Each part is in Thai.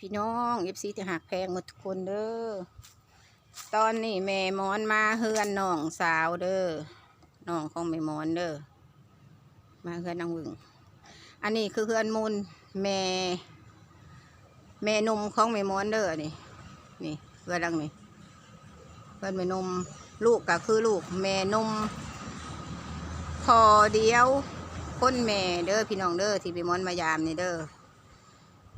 พี่น้องเอฟซีจะหักแพงหมดทุกคนเด้อตอนนี้แม่มอนมาเฮือนน้องสาวเด้อน้องของแม่มอนเด้อมาเฮือนนางวึงอันนี้คือเฮือนมูลแม่ แม่นมของแม่มอนเด้อนี่นี่เฮือนดังนี่เฮือนแม่นมลูกก็คือลูกแม่นมพอเดียวคนแม่เด้อพี่น้องเด้อที่ไปหมอนมายามนี่เด้อ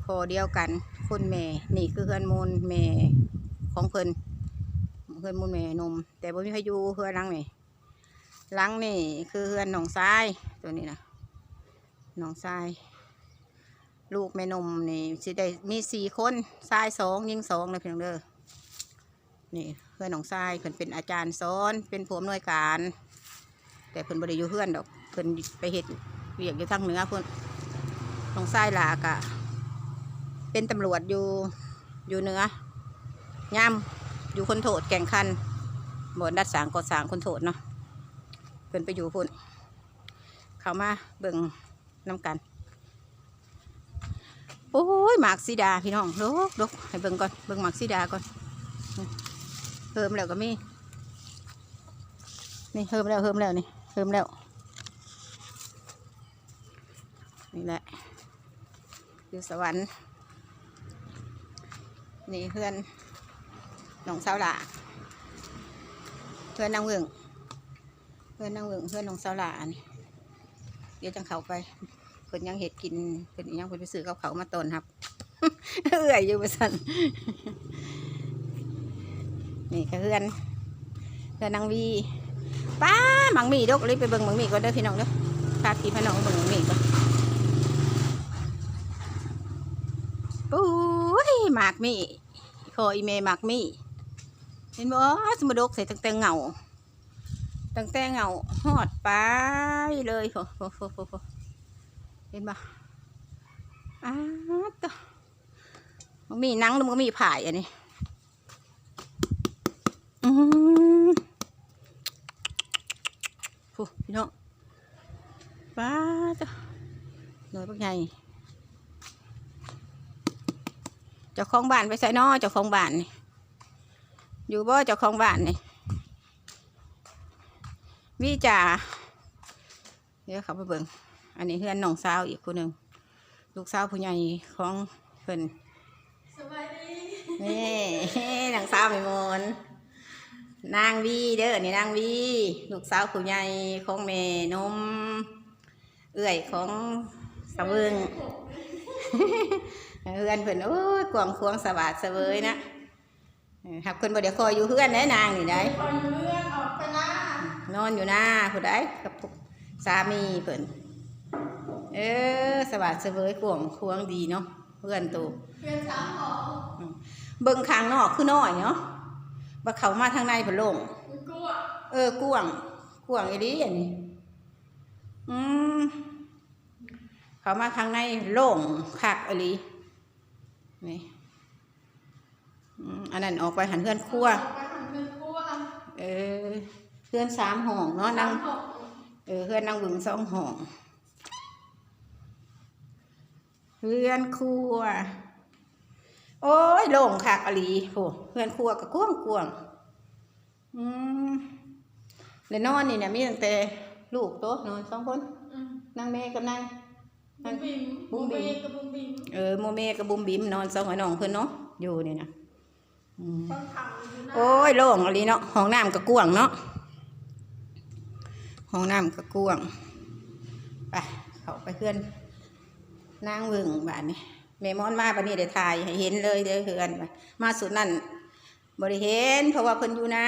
พอเดียวกัน คนแม่ นี่คือเฮือนมูลแม่ของเพิ่นเฮือนมูลแม่นม แต่บ่มีใครอยู่เฮือนหลังนี่หลังนี่คือเฮือนหนองทรายตัวนี้นะหนองทราย ลูกแม่นมนี่สิได้มีสี่คนทรายสองยิงสองเลยเพี่น้องเด้อนี่เฮือนหนองทรายเพิ่นเป็นอาจารย์สอนเป็นผู้อำนวยการ แต่เพิ่นบ่ได้อยู่เฮือนดอกเพิ่นไปเฮ็ดเวียกอยู่ทางเหนือเพิ่นหนองทรายหลากะ เป็นตำรวจอยู่อยู่เหนือย่ำอยู่คนโทษแก่งคันบนดัดสางก่อสางคนโทษเนาะเพิ่นไปอยู่พุ่นเขามาเบิ่งน้ำกัน โอ้ยหมากสีดาพี่น้องดกดกให้เบิ่งก่อนเบิ่งหมากสีดาก่อนเฮิมแล้วก็มีนี่เฮิมแล้วเฮิมแล้วนี่เฮิมแล้วนี่แหละอยู่สวรรค์ นี่เพื่อนหนองสาวหลาเพื่อนนางเวงเพื่อนนางเวงเพื่อนหนองสาวหลานี่เดี๋ยวจังเขาไปเพิ่นยังเห็ดกินเพิ่นยังเพิ่นไปซื้อกับเขามาต้นครับเอื่อยอยู่ประสันนี่ก็เพื่อนเพื่อนนางวีป้าหมังมีดกเลยไปเบิ่งหมังมีก่อนเด้พี่น้องเด้อพาพี่พี่น้องเบิ่งหมังมีก่อน โอ้ย หมากมีคออีเมหมากมีเห็นบ่สมดกใส่ตั้งแต่เงาตั้งแต่เงาหอดไปเลยโหโหโหโหเห็นบ่อ้าวตัวมันมีนังแล้วมันก็มีผายอันนี้อืมโหพี่น้องป้าตัวหน่อยพวกใหญ่ เจ้าของบ้านไปใส่นอเจ้าของบ้านนี่อยู่บ่เจ้าของบ้านนี่วิจ่าเดี๋ยวเขาไปเบิ่งอันนี้เพื่อนน้องสาวอีกคนหนึ่งลูกสาวผู้ใหญ่ของเพิ่นสวัสดีนี่นางสาวไม่มนนางวีเด้อนี่นางวีลูกสาวผู้ใหญ่ของแม่นมเอื้อยของสะเวิง เพื่อนเพิ่นโอ้ยกวางควงสวัสดเสวยนะเออหับคนบ่ได้คอยอยู่เพื่อนได้นางนี่ได้คอยอยู่เรื่องออกไปล่านอนอยู่หน้าผู้ใดกับสามีเพิ่นเออสวัสดเสวยกวางควงดีเนาะเพื่อนตูเพื่อนสามหอเบิ่งข้างนอกคือน้อยเนาะบ่เข้ามาทางในเพิ่นลงเออกวางกวางอีดีอันนี้อืมเข้ามาข้างในโล่งคักอีหลี นี่อืมอันนั้นออกไปหันเพื่อนครัวไปทำเพื่อนกลัวเออเพื่อนสามห้องเนาะนั่งสามหอเออเพื่อนนั่งบึงสองห้องเพื่อนครัว โอ้ยโล่งคักอหลีโหเพื่อนครัวก็กว้างกวางๆอืมแล้วนอนนี่เนี่ยมีตั้งแต่ลูกโตะนอนสองคนอืมนั่งแม่กับนั่ง บุ้มบิมบุ้มบิ๋มเกับบุ้มบิมเออโมเมกับบุมบิมนอนสองหัวน้องเพื่อนเนาะอยู่นี่นะอืมต้องทำอยู่นะโอ้ยโล่งอะไรเนาะห้องน้ำก็กว้างเนาะห้องน้ำก็กว้างไปเขาไปเพื่อนนางเวึงบ้านนี่แม่มอนมาบ้านนี้ได้ถ่ายให้เห็นเลยเด้อเพื่อนไปมาสุดนั่นบริเห็นเพราะว่าเพิ่นอยู่นะ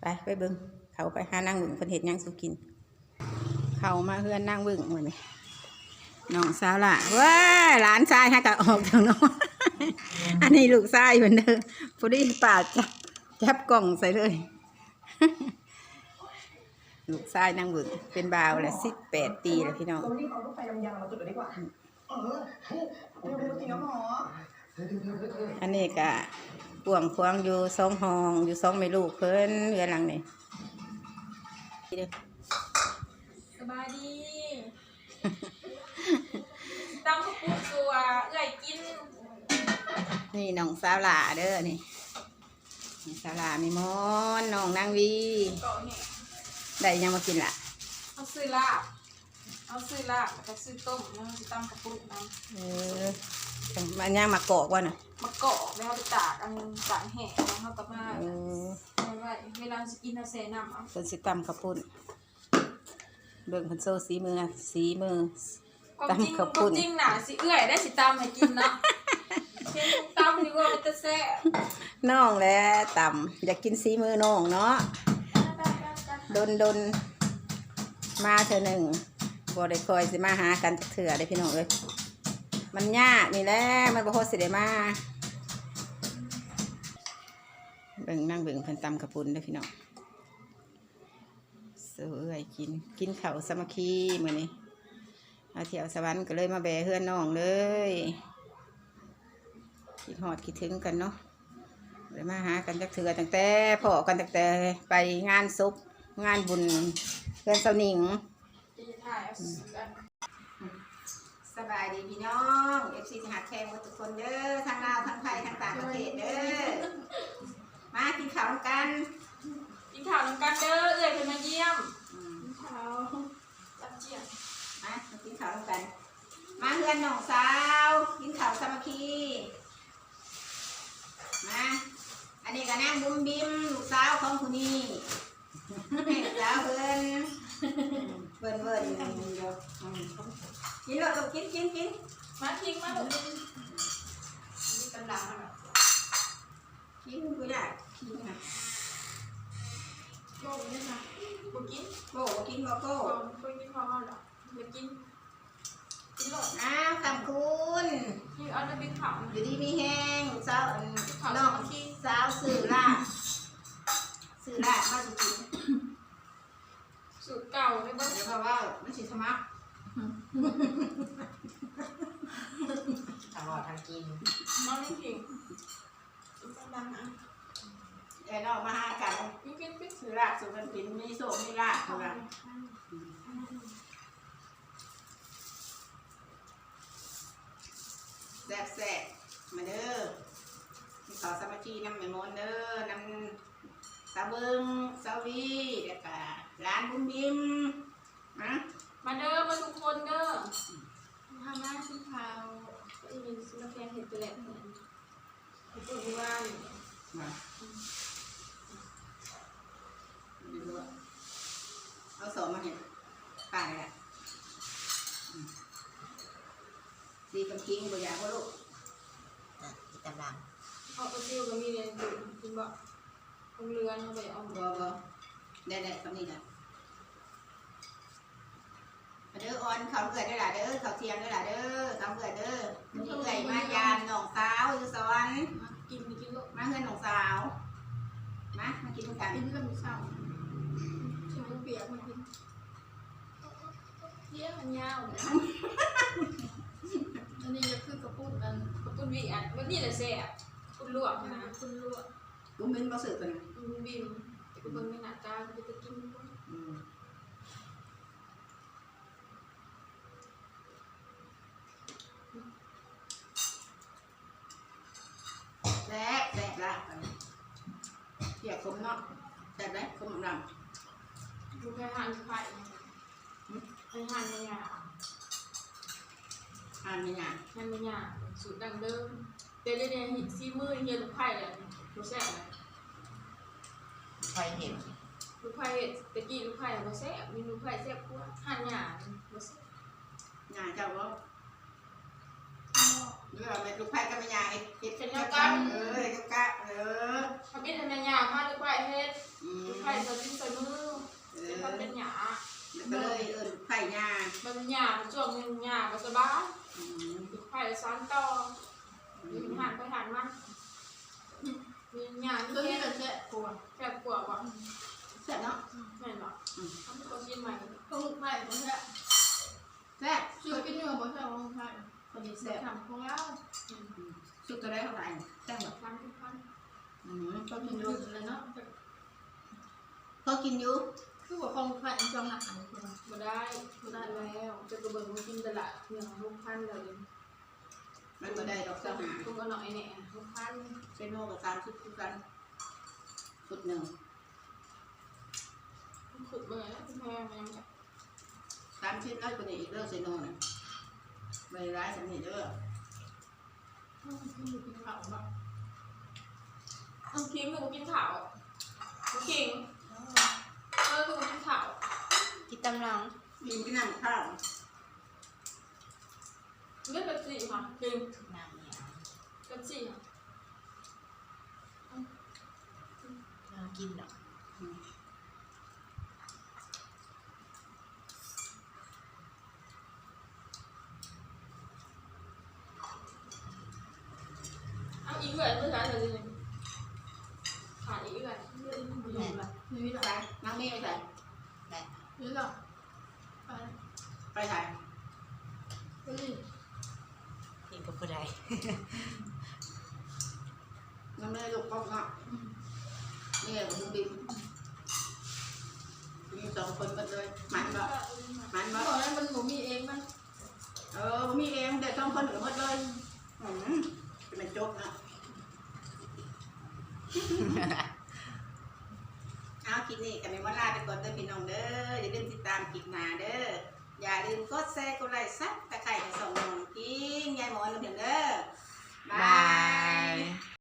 ไปไปเบิ่งเขาไปหานางเวึงเพิ่นเห็ดหยังสุกิน เขามาเพื่อนนางเวึงเหมือนน้องสาวล่ะว้าหลานชายฮะกะออกจากน้องอันนี้ลูกชายเหมือนเดิมพอดีป่าจับจับกล่องใส่เลย ลูกชายนางบึงเป็นบ่าวแล้วสิบแปดปีแล้วพี่น้องอันนี้ก็กวงควางอยู่สองห้องอยู่สองไม่ลูกเพิ่นเรือหลังนี่ สบายดีตำข้าวปุ้นตัวเอื้อยกินนี่น้องสาวหลาเด้อนี่นี่สาวหลามีมอนน้องนางวีเกาะแห่ได้ยังมากินล่ะเอาซื้อลาบเอาซื้อลาบแล้วก็ซื้อต้มแล้วก็สิตำข้าวปุ้นน้เออมันยังมากอกว่าน่ะำมะกอกแล้วเอาไปตากอันตากแห้งแล้วเขาก็มาเออเอาไว้เวลาสิกินเอาใส่น้ำเอาเป็นสิตำข้าวปุ้น เบิ่งเพิ่นโซสีมือสีมือ ความจริงตำข้าวปุ้ความนจริงน่ะสิเอื้อยได้สิตำให้กินเนาะเช่นตำนี่ว่ามันจะแซ่บน้องแหละตำอยากกินสีมือน้องเนาะดนดนมาเธอหนึ่งบ่ได้คอยสิมาหากันจักเถื่อได้พี่น้องเลยมันยากนี่แหละมันบ่โคตรสิได้มาเบิ่งนั่งเบิ่งเพิ่นตำกระปุนเด้อพี่น้องเสื้เอ้ยกินกินเข้าสมัคคีมือนี้เอาเที่ยวสวรรค์ก็เลยมาแบเฮือนน้องเลยคิดฮอดคิดถึงกันเนาะเลยมาหากันจักเถื่อตั้งแต่พอกันตั้งแต่ไปงานศพงานบุญเพื่อนเสาหนิงสบายดีพี่น้องเอฟซีทหาแขกหมดทุกคนเด้อทั้งลาวทั้งไทยทั้งต่างประเทศเด้อมากินข้าวกัน กินข้าวนำกันเด้อเอื้อยเพิ่นมาเยี่ยมอืมกินข้าวตับเจียงมามากินข้าวกัน มาเพื่อนน้องสาว กินข้าวสามัคคีมาอันนี้ก็นั่งบุ้มบิมลูกสาวของคุณนี่ลูกสาวเพิ่นเพิ่นเพิ่นเดี๋ยวอืมกินเลยลูกกินกินกิน มาทิ้งมาลูกนี่กำลังอะ กินกูอยากกินนะ โลกนี่นะบ่กินโก้กินบ่โก้ก่อนบ่กินพอเฮาดอกบ่กิน กินโลดน้ำคำคุณนี่เอาได้บินข้าวอยู่ดีมีแห้งสาวอันข้าวน้องสามัคคีสาวสื่อล่าสื่อล่ามาสุกินสูตรเก่าได้บ่เดี๋ยวเพราะว่ามันสิสมัครทางรอทางกิน น้องนี่ผิงกำลังอะเดี๋ยวน้องมาหา ล่าสื่อมันกินมีโซ่มีลาบเท่านั้นแซ่บแซ่บมาเด้อมีขอสามัคคีน้ำไม่มนเด้อน้ำสาวเบิงสาววีแล้วก็ร้านบุ้มบิมนะมาเด้อมาทุกคนเด้อทำหน้ากินข้าวก็อีมีซื้อแกงเห็ดไปแล้วเนี่ยไปปลูกบ้านมา ไม่รู้อะเอาสองมาเห็นป่าเลยแหละอืมสีกำคิงบ่อยากว่าลูกอะอีกำลังเอาไปซิวก็มีเรียนอยู่กินบ่คงเรือนเอาไปเอาบ่บ่ได้ได้คำนี้นะมาเด้อออนเขาเกิดได้ล่ะเด้อเขาเทียงได้ล่ะเด้อเขาเกิดเด้อมันนี่เกิดมายามน้องสาวอยู่สวรรค์กินไปกินโลกมาเฮือนน้องสาว มามากินด้วยกันกินเรื่องมีข้าวใช่ไหม เปียกมากินเยี่ยมันยาวนะอันนี้ก็คือกระปุกอันกระปุกวีอันวันนี้แหละแซ่บกระปุกลวกนะกระปุกลวกกุ้งบินบ่สื่อกันมันบิมแต่ก็เบิ่งไม่หนาตาก็ไปจะกินบ่อืมแซ่บแซ่บละเกี่ยวคมเนาะแซ่บไหมคมดำ ดูแค่หันไข่ไปหันเนี่ยอ่านไม่นานหันเนี่ยสูตรดังเดิมแต่เดี๋ยวนี้ซีมือเฮียลูกไผ่เลยรู้แซ่บเลยไฟเห็นลูกไผ่ตะกี้ลูกไผ่บ่แซ่บมีลูกไผ่แซ่บกว่าหันเนี่ยบ่แซ่บงานเจ้าว่าเรื่องอะไรลูกไผ่ก็ไม่ยากเฮ็ดเป็นเดียวกันเออเฮ็ดกับกะเออเขาเป็นหันเนี่ยมาลูกไผ่เฮ็ดอืมลูกไผ่ใส่ลิ้นใส่มือเอเป็นอคนเป็นหยา แล้ว ก็เลยเออลูกไผ่ยามันเป็นหยาช่วงหนึงหยาบ่สบายอืมลูกไผ่สานต่อมีหันไปหันมามีหยาที่เฮ็ดแซ่บกว่าแซ่บกว่าบ่แซ่บเนาะแม่นบ่อืมทำตัวชิ้นใหม่ของลูกไผ่ของแท้แซ่บชื่อกินเนื้อบ่ใช่ของลูกไผ่คนนี้แซ่แซ่บบของเราชุดตัวได้เท่าไหร่แซ่บแบบทำทุกคนอืมก็ก็กิกินนอยู่อยู่เลยเนาะก็กินอยู่ คือว่าคงไข่จองหนักอันนี้ใช่ไหมบ่ได้บ่ได้แล้วจะกระเบิดมันกินตลาดเพียงหกพันเลยมันก็ได้ดอกก็สหาทุกอันหน่อยแน่หกพันเซโนกับสามชุดคือกันชุดหนึ่งขุดเมื่อยแล้วแพงมันยังสามชิ้นน้อยกว่านี้อีกเด้อเซโนน่ะไม่ร้ายสำเนียเด้อต้องกินอยู่กินข้าวแบบบางทีมันก็กินข้าวบา งทีเออก็กินข้าวกินตำลังกินที่นั่งข้าวเลือกกระสีค่ะจริงน้ำเนี่ยกระสีค่ะเรากินหรอก เอาอีกเลยเพื่อนกันเลย เนื้อีกคนเดียวเนี่แหละใส่น้ไปใส่นี่หละไปไปใส่ปดิกินกับผู้ใดน้ำมีลูกกล้องอะนี่กับคุณบิมมีสองคนกันเลยมันบ่มันบบ่อกให้มันหมูมีเองมันเออมีเองเด็กสองคนถึงหมดเลยอืมเป็นโจ๊กนะ นี้กันในวันลาไปก่อนเด้อพี่น้องเด้ออย่าลืมติดตามคลิปหน้าเด้ออย่าลืมกดแชร์กดไลค์ซับตะไคร้ส่งน้องกินยายหมอนเราเด้อบาย